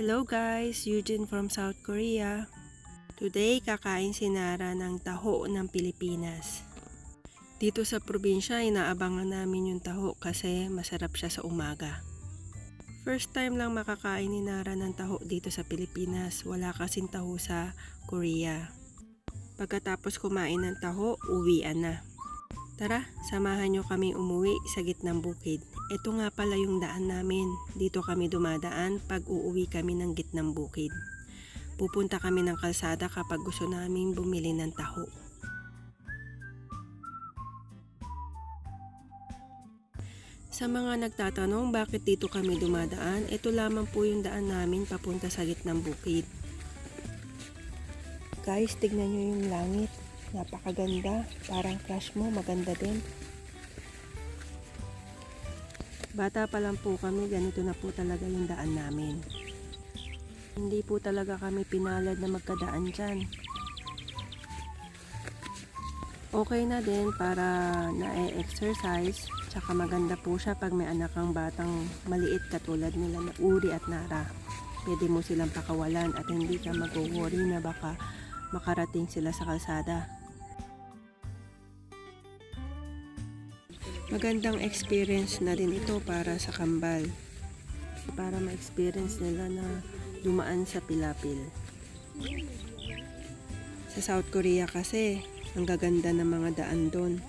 Hello guys, Eugene from South Korea. Today, kakain si Nara ng taho ng Pilipinas. Dito sa probinsya, inaabangan namin yung taho kasi masarap siya sa umaga. First time lang makakain ni Nara ng taho dito sa Pilipinas. Wala kasing taho sa Korea. Pagkatapos kumain ng taho, uwian na. Tara, samahan nyo kami umuwi sa gitnang bukid. Ito nga pala yung daan namin. Dito kami dumadaan pag uuwi kami ng gitnang bukid. Pupunta kami ng kalsada kapag gusto namin bumili ng taho. Sa mga nagtatanong bakit dito kami dumadaan, ito lamang po yung daan namin papunta sa gitnang bukid. Guys, tignan nyo yung langit. Napakaganda. Parang crush mo, maganda din. Bata pa lang po kami, ganito na po talaga yung daan namin. Hindi po talaga kami pinalad na magkadaan dyan. Okay na din para na-exercise. Tsaka maganda po siya pag may anak kang batang maliit katulad nila na Uri at Nara. Pwede mo silang pakawalan at hindi ka mag-worry na baka makarating sila sa kalsada. Magandang experience na din ito para sa kambal. Para ma-experience nila na dumaan sa pilapil. Sa South Korea kasi, ang gaganda ng mga daan doon.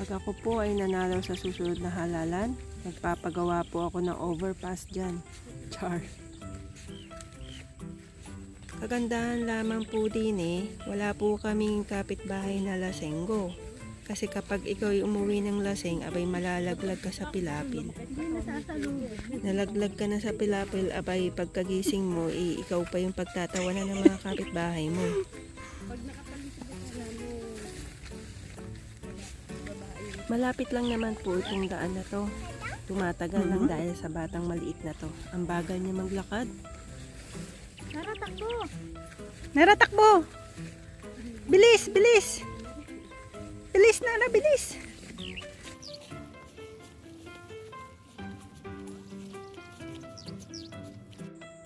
Pag ako po ay nanalo sa susunod na halalan, magpapagawa po ako ng overpass dyan. Char. Kagandahan lamang po din eh, wala po kaming kapitbahay na lasenggo. Kasi kapag ikaw ay umuwi ng laseng, abay malalaglag ka sa pilapil. Nalaglag ka na sa pilapil, abay pagkagising mo, eh, ikaw pa yung pagtatawanan ng mga kapitbahay mo. Malapit lang naman po itong daan na to. Tumatagal lang dahil sa batang maliit na to. Ang bagal niya maglakad. Naratakbo! Naratakbo! Bilis! Bilis! Na bilis!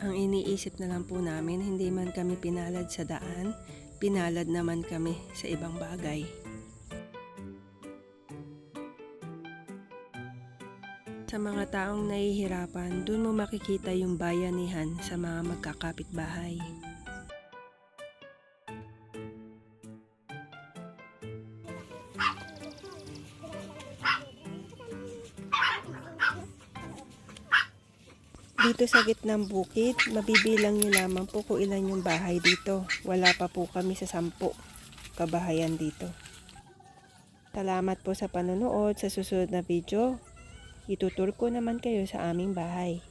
Ang iniisip na lang po namin, hindi man kami pinalad sa daan, pinalad naman kami sa ibang bagay. Sa mga taong nahihirapan, doon mo makikita yung bayanihan sa mga magkakapitbahay. Dito sa gitnang bukid, mabibilang nyo lamang po kung ilan yung bahay dito. Wala pa po kami sa sampu kabahayan dito. Salamat po sa panonood. Sa susunod na video, itutur ko naman kayo sa aming bahay.